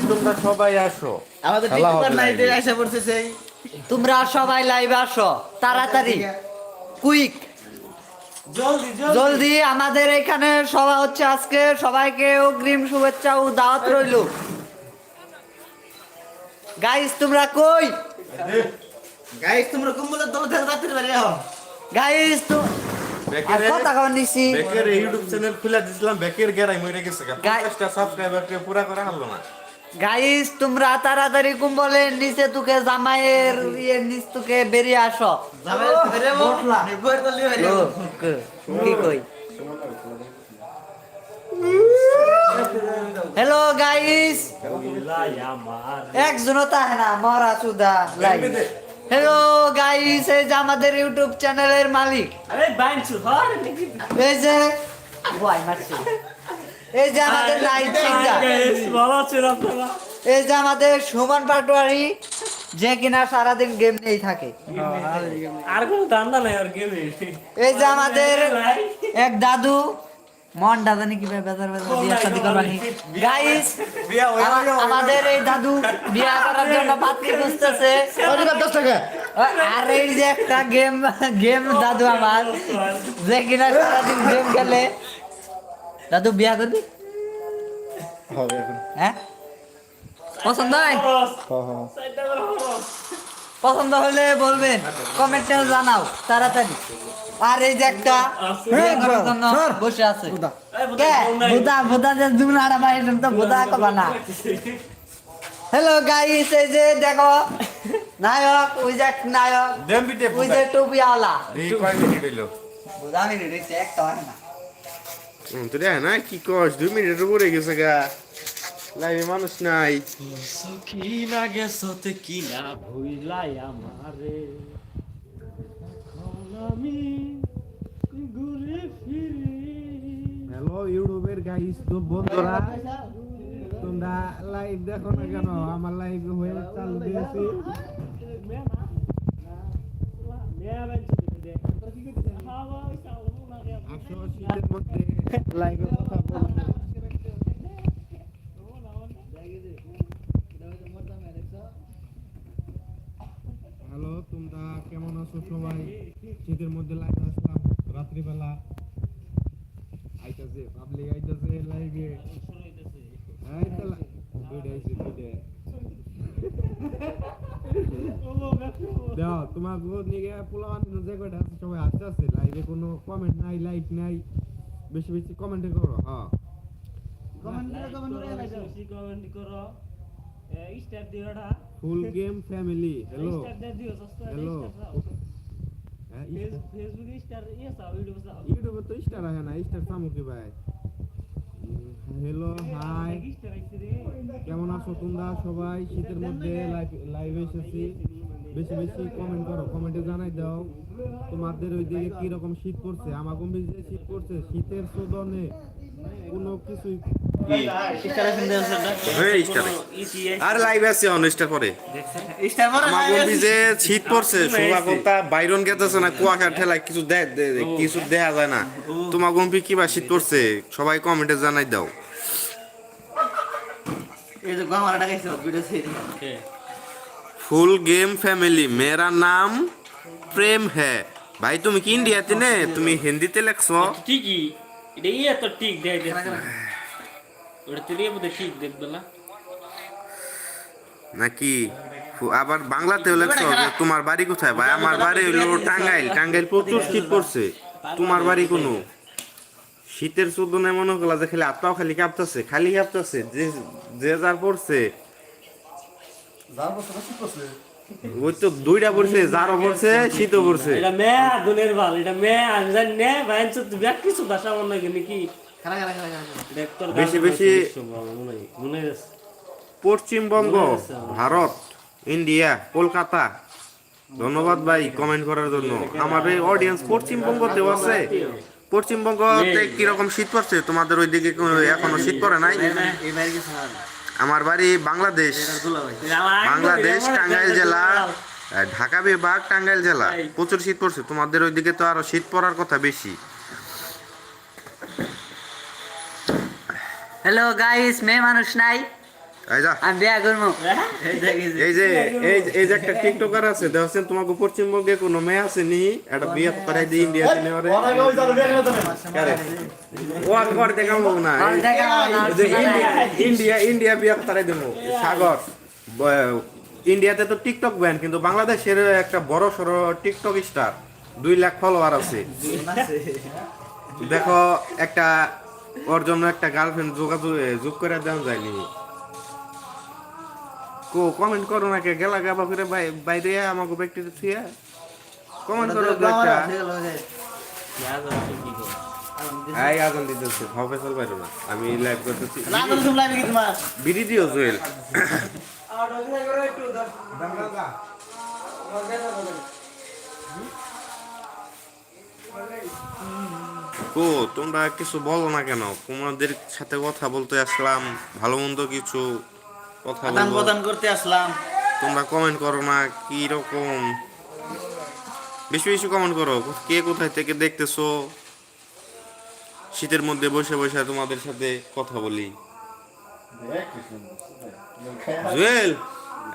তোমরা সবাই আসো। লাইভে তাড়াতাড়ি। কুইক জলদি জলদি। আমাদের এখানে সভা হচ্ছে আজকে। সবাইকে অগ্রিম শুভেচ্ছা ও দাওয়াত রইল। গাইস তোমরা কই? গাইস তোমরা কুম্বলের দল থেকে রাত্রি বাড়ি আহ গাইস তো আর বেকের কথা কন নিছি। বেকের ইউটিউব চ্যানেল খুলে দিছিলাম বেকের গেরাই মরে গেছে গাই- 50টা সাবস্ক্রাইবার কে পুরা করে হারলো না। গাইস তোমরা তাড়াতাড়ি কুম্বলের নিচে তুকে জামাইয়ের ইয়ে নিচ তুকে বেরিয়ে আসো। যাবে। বেরে বটলা নেবুয়ের দল লিয়ে বাড়ি ও, ক- কি কই? হ্যালো গাইস একজনও তাহে না মরা চুদা লাইভ হ্যালো গাইস এই যে আমাদের ইউটিউব চ্যানেলের মালিক। আরে বাইনছু হর। এই যে মারছি। এই যে আমাদের লাইভ সিঙ্গার ভালো আছেন আপনারা? এই যে আমাদের সুমন পাটোয়ারি যে কিনা সারাদিন গেম নিয়েই থাকে। আর কোনো ধান্দা নাই আর গেমে এই যে আমাদের এক দাদু মন দাদানি কি বেজার বেজার বিয়ে শাদি করবানি গাইস বিয়া গেল। আমাদের এই দাদু বিয়া করার জন্য পাত্রী খুঁজতেছে। আর এই যে একটা গেম গেম দাদু আমার যে কিনা সারাদিন গেম খেলে। দাদু বিয়া করবি? হবে এখন। হ্যাঁ? পছন্দ হয়? হ্যাঁ হ্যাঁ। পছন্দ হলে বলবেন কমেন্টে জানাও তাড়াতাড়ি। আর এই যে একটা বিয়ে করার জন্য বসে আছে। কে? বুদা বুদা যে তো কবা না। হ্যালো গাইস এই যে দেখো নায়ক ওই যে নায়ক ওই যে টুপিওয়ালা। মিনিট একটা হয় না। হুম দেখ না কি কস? দুই মিনিটের উপরে গেছে গা। লাইভে মানুষ নাই। কি না গেছতে কি না ভুইলাই আমারে। আমি ঘুরে ফিরি। হ্যালো, ইউটিউবের গাইস তো বন্ধুরা, তোমরা লাইভ দেখো না কেন? আমার লাইভ হয়ে চালু দিয়েছি। হ্যালো, তোমরা কেমন আছো সবাই? শীতের মধ্যে লাইভ আসলাম রাত্রিবেলা আইতাছে পাবলিক আইতাছে লাইভে এই দুইটা আইছে দুইটা। দাও তোমার নিয়ে পোলা যে কয়টা আছে সবাই আসতে আছে লাইভে কোনো কমেন্ট নাই লাইক নাই বেশি বেশি কমেন্ট করো হ্যাঁ কমেন্ট করো স্টার দিও full game family hello star দিও সস্তা হ্যালো স্টার ফেসবুক স্টার ইয়ে সাও ইউটিউব ইউটিউবে তো স্টার না স্টার সামুকি ভাই? Hello hi. কেমন আছো তোমরা সবাই? শীতের মধ্যে লাইভ এসেছি। বেশি বেশি কমেন্ট করো কমেন্টে জানাই দাও। তোমাদের ওইদিকে কি রকম শীত পড়ছে? আমার যে শীত পড়ছে শীতের শোধনে কোনো কিছুই স্টার আছে হয়ে স্টার আর লাইভে আছে অনেকটা পরে। স্টার মারা আমার বন্ধু যে শীত পড়ছে বাইরন গেতেছে না কুয়াশার ঠেলায় কিছু কিছু দেখা যায় না। তোমার গম্পি কিবা শীত পড়ছে সবাই কমেন্টে জানাই দাও। ফুল গেম ফ্যামিলি মেরা নাম প্রেম হ্যাঁ ভাই তুমি কি ইন্ডিয়াতে নে? তুমি হিন্দিতে লেখছো? ঠিকই। এটা ইয়ে তো ঠিক দেয় দেখছি ওটা তেরিয়ে বোধ ঠিক দেখবে না নাকি? আবার বাংলাতেও লেখছো যে তোমার বাড়ি কোথায় ভাই? আমার বাড়ি হইল টাঙ্গাইল। টাঙ্গাইল প্রচুর শীত পড়ছে। তোমার বাড়ি কোনো? শীতের চোদনে মনে করলা যে খালি আত্মাও খালি কাঁপতেছে খালি কাঁপতেছে যে যে যার পড়ছে। ওই তো দুইটা পড়ছে যারও পড়ছে শীতও পড়ছে। এটা মেয়া দুনের ভালো এটা মেয়া আমি জানি নে ব্যাক কিছু ভাষা মনে নাকি বেশি বেশি পশ্চিমবঙ্গ ভারত ইন্ডিয়া কলকাতা। ধন্যবাদ ভাই কমেন্ট করার জন্য। আমার এই অডিয়েন্স পশ্চিমবঙ্গতেও আছে। পশ্চিমবঙ্গতে কীরকম শীত পড়ছে? তোমাদের ওইদিকে কোনো এখনও শীত পড়ে নাই? এই বাইরে কি সারা আমার বাড়ি বাংলাদেশ। বাংলাদেশ টাঙ্গাইল জেলা। ঢাকা বিভাগ টাঙ্গাইল জেলা। প্রচুর শীত পড়ছে। তোমাদের ওইদিকে তো আরও শীত পড়ার কথা বেশি। হ্যালো গাইস মেয়ে মানুষ নাই। এই যা। আমি বিয়া করব। এই যে। এই যে এই এই যে একটা টিকটকার আছে দেখছেন তোমাকে পশ্চিমবঙ্গে কোনো মেয়ে আছে নি একটা বিয়ে করাই দিই ইন্ডিয়াতে নেওয়ারে ও আর ঘর দেখাবো না, এই যে ইন্ডিয়া ইন্ডিয়া ইন্ডিয়া বিয়ে করাই দেবো সাগর ইন্ডিয়াতে তো টিকটক ব্যান কিন্তু বাংলাদেশের একটা বড় সড়ো টিকটক স্টার দুই লাখ ফলোয়ার আছে। দেখো একটা ওর জন্য একটা গার্লফ্রেন্ড যোগাযোগ যোগ করে দেওয়া যায়নি। কো কমেন্ট করো না কে গেলা গাবা করে বাইরে আমাকে ব্যক্তি থুয়া কমেন্ট করো একটা। আই আজান দিতেছে হবে চল বাইরো না। আমি লাইভ করতেছি। তুমি লাইভে কি তোমার? বিডি দিও জুয়েল। কো তোমরা কিছু বলো না কেন? তোমাদের সাথে কথা বলতে আসলাম ভালো মন্দ কিছু কথা আদান প্রদান করতে আসলাম। তোমরা কমেন্ট করো না কি রকম? বেশি বেশি কমেন্ট করো কে কোথায় থেকে দেখতেছো? শীতের মধ্যে বসে বসে তোমাদের সাথে কথা বলি। জুয়েল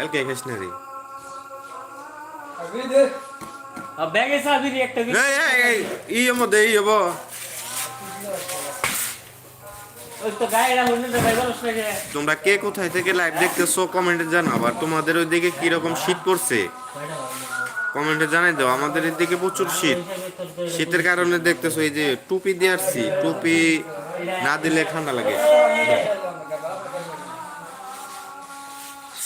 এলকে খাস না রে ব্যাগে চাবি একটা এই এই এই ই এর মধ্যে। তোমরা কে কোথায় থেকে লাইভ দেখতেছো কমেন্টে জানাও। আর তোমাদের ওই দিকে কি রকম শীত পড়ছে? কমেন্টে জানাই দাও। আমাদের এদিকে প্রচুর শীত। শীতের কারণে দেখতেছো এই যে টুপি দিয়ে আসছি। টুপি না দিলে ঠান্ডা লাগে।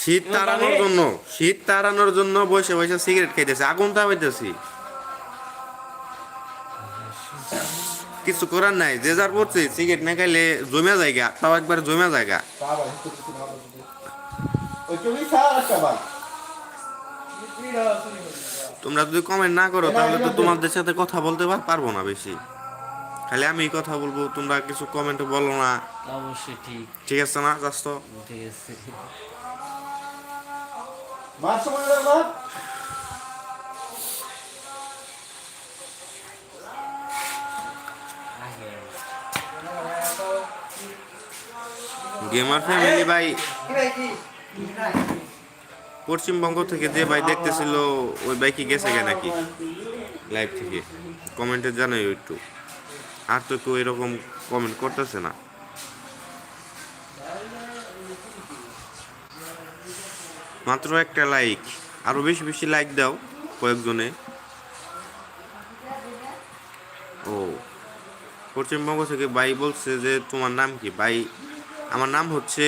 শীত তাড়ানোর জন্য, শীত তাড়ানোর জন্য বসে বসে সিগারেট খাইতেছে। আগুন তাপাইতেছি কিছু করার নাই যে যার পড়ছে সিগারেট না খাইলে জমে জায়গা তাও একবার জমে জায়গা তোমরা যদি কমেন্ট না করো তাহলে তো তোমাদের সাথে কথা বলতে পার- পারব না বেশি। খালি আমি কথা বলব তোমরা কিছু কমেন্ট বলো না। অবশ্যই ঠিক। ঠিক আছে না জাস্ট ঠিক আছে। গেমার ফ্যামিলি ভাই। পশ্চিমবঙ্গ থেকে যে ভাই দেখতেছিল, ওই ভাই কি গেছে গে নাকি? লাইভ থেকে। কমেন্টে জানাই একটু। আর তো কেউ এরকম কমেন্ট করতেছে না। মাত্র একটা লাইক আরও বেশি বেশি লাইক দাও কয়েকজনে। ও। পশ্চিমবঙ্গ থেকে ভাই বলছে যে, তোমার নাম কি? ভাই আমার নাম হচ্ছে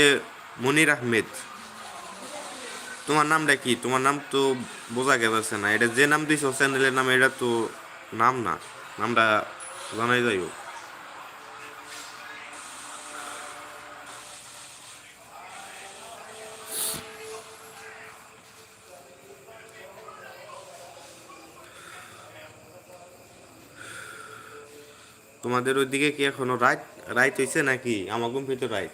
মনির আহমেদ। তোমার নামটা কি? তোমার নাম তো বোঝা গেছে না। এটা যে নাম দিছো, চ্যানেলের নাম, এটা তো নাম না। নামটা জানাই যাই হোক তোমাদের ওইদিকে কি এখনও রাইট রাইট হয়েছে নাকি? আমার ঘুম তো রাইট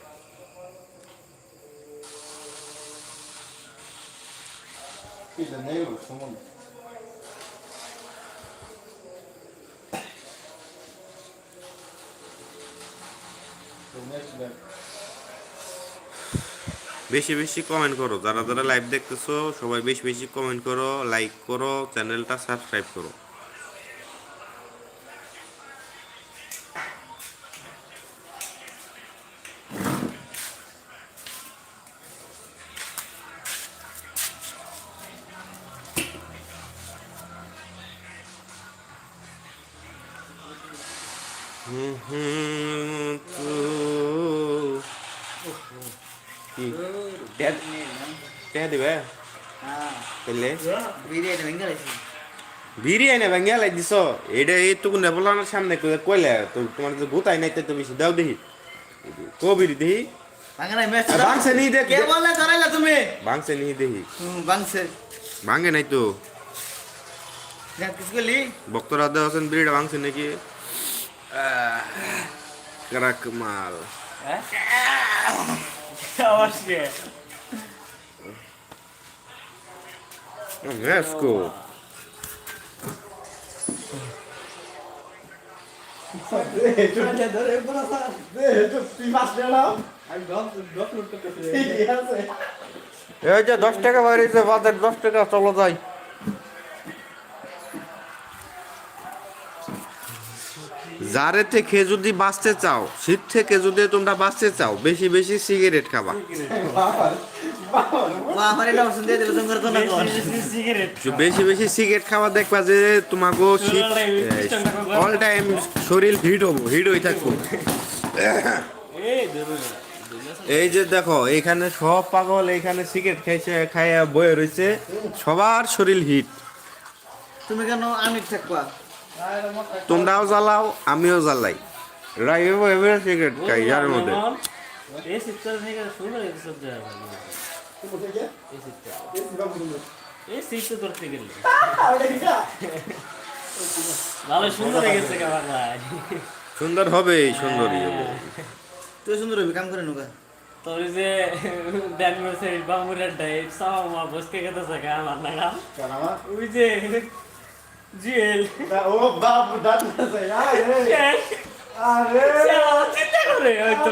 বেশি বেশি কমেন্ট করো। যারা যারা লাইভ দেখতেছো, সবাই বেশি বেশি কমেন্ট করো লাইক করো চ্যানেলটা সাবস্ক্রাইব করো হুম হুম তো কি ট্যাগ ট্যাগ দিবে পেলে বিরিয়ানি ভেঙে গেছে। লাই দিছ এটা এই তো কোন বলানোর সামনে কই- কইলে তো তোমার যে গুতাই নাই তো বেশি দাও দেখি কো বিরি দেখি। ভাঙছে নি দেখ কে তুমি? ভাঙছে নি দেখি ভাঙছে। ভাঙে নাই তো? বক্তরা দেওয়া বিড়িটা ভাঙছে নাকি কারাক মাল অবশ্যই মেসকো এই যে দশ টাকা বাড়িতে বাজার দশ টাকা চলো যাই। যারে থেকে যদি বাঁচতে চাও শীত থেকে যদি তোমরা বাঁচতে চাও বেশি বেশি সিগারেট খাবা। আমার বেশি বেশি সিগারেট খাওয়া দেখবা যে তোমাকে শীত অল টাইম শরীর হিট হব হিট হয়ে থাকব। এই এই যে দেখো এখানে সব পাগল এখানে সিগারেট খাইছে খাইয়া বয়ে রয়েছে সবার শরীর হিট। তুমি কেন আমি থাকবা? তোমরাও জ্বালাও আমিও জ্বালাই। সিগারেট খাই যার মধ্যে। হয়ে সুন্দর হয়ে সুন্দর হবে সুন্দরই হবে তুই সুন্দর হবি কাম করে নোকা। তোর যে ড্যান মেসে বামুরের ডাইট সামা বসকে থাকে আমার না ওই যে জুয়েল ও বাবু দাঁত আছে আরে। চিন্তা করে হয়তো।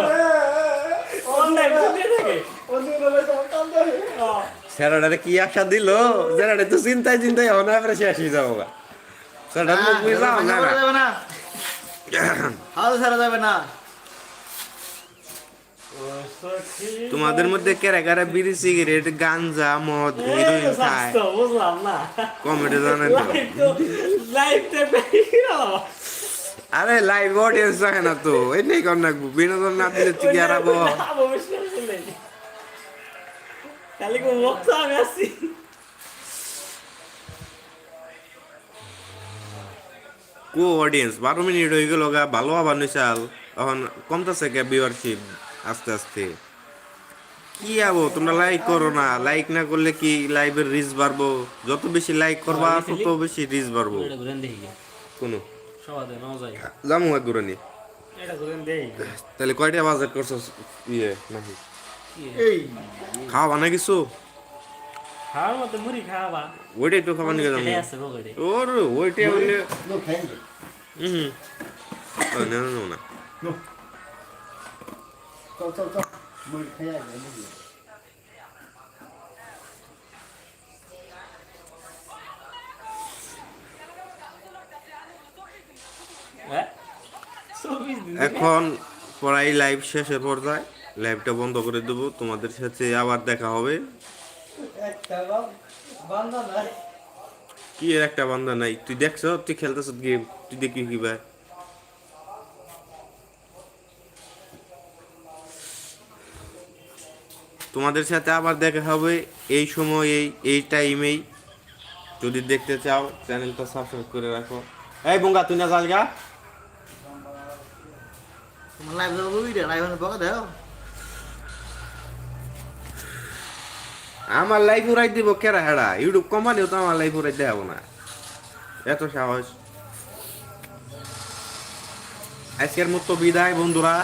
স্যারাডারে কি আশা দিল? স্যারাডে তো চিন্তায় চিন্তায় অনা করে শেষ হয়ে যাব গা মুখ বুঝলাম না না হাল ছাড়া যাবে না। তোমাদের মধ্যে কেরা কেরা বিড়ি সিগারেট গাঞ্জা মদ হিরোইন খায়? বুঝলাম না। কমেডি জানেন আরে লাইভ অডিয়েন্স রাখে না তো। এই নেই কর না বিনোদন না দিলে তুই কি হারাবো খালি কো মুক্ত আমি আসছি কো অডিয়েন্স বারো মিনিট হয়ে গেল গা ভালো আবার নিশাল। এখন কমতেছে কে ভিউয়ারশিপ আস্তে আস্তে। কি আবো তোমরা লাইক করো না। লাইক না করলে কি লাইভের রিচ বাড়বো? যত বেশি লাইক করবা তত বেশি রিচ বাড়বো। কোনো? যাব এক ঘুরানি তাহলে কয়টা বাজেট করছ ইয়ে নাকি এই। খাওয়া না কিছু? ওইটাই তো খাবার নিয়ে যাব ওর ওইটাই হলে হুম ও, না। না। না হ্যাঁ? চব্বিশ দিন এখন প্রায় লাইভ শেষের পর্যায়ে। লাইভটা বন্ধ করে দেবো। তোমাদের সাথে আবার দেখা হবে। কি এর একটা বান্ধা নাই? তুই দেখছ? তুই খেলতেছ গেম? তুই দেখি কি ভাই? তোমাদের সাথে আবার দেখা হবে এই সময় এই এই টাইমেই যদি দেখতে চাও চ্যানেলটা সাবস্ক্রাইব করে রাখো। এই বঙ্গা তুই না যাস গা? তোমার লাইভ দাও আমার লাইফ উড়াই দিব কেরা হেডা? ইউটিউব কোম্পানিও তো আমার লাইফ উড়াই দেখাবো না। এত সাহস। আজকের মতো বিদায় বন্ধুরা।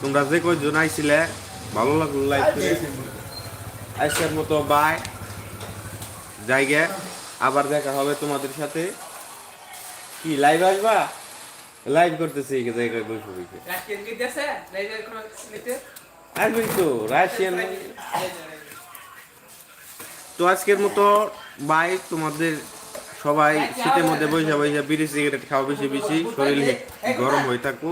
তোমরা যে কয়জন আইছিলে ভালো লাগল লাইফ আজকের মতো বাই জায়গা। আবার দেখা হবে তোমাদের সাথে। কি লাইভ আসবা? লাইভ করতেছি এই জায়গায় বসে বসে। আসবি তো রাশিয়ান তো আজকের মতো বাই তোমাদের সবাই শীতের মধ্যে বসে বসে বিড়ি সিগারেট খাওয়া বেশি বেশি। শরীর গরম হয়ে থাকব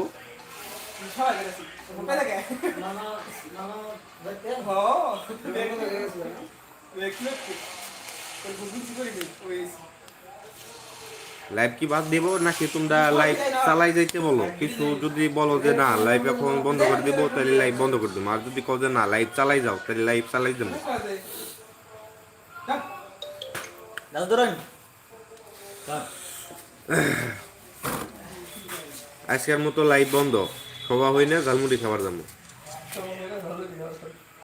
লাইভ কি বাদ দেবো নাকি তোমরা লাইভ চালাই যাইতে বলো? কিছু যদি বলো যে না লাইভ এখন বন্ধ করে দেবো তাহলে লাইভ বন্ধ করে দেবো। আর যদি কও যে না লাইভ চালাই যাও তাহলে লাইভ চালাই দেবো আজকের মতো লাইভ বন্ধ। সবা হই না ঝালমুড়ি খাবার জন্য।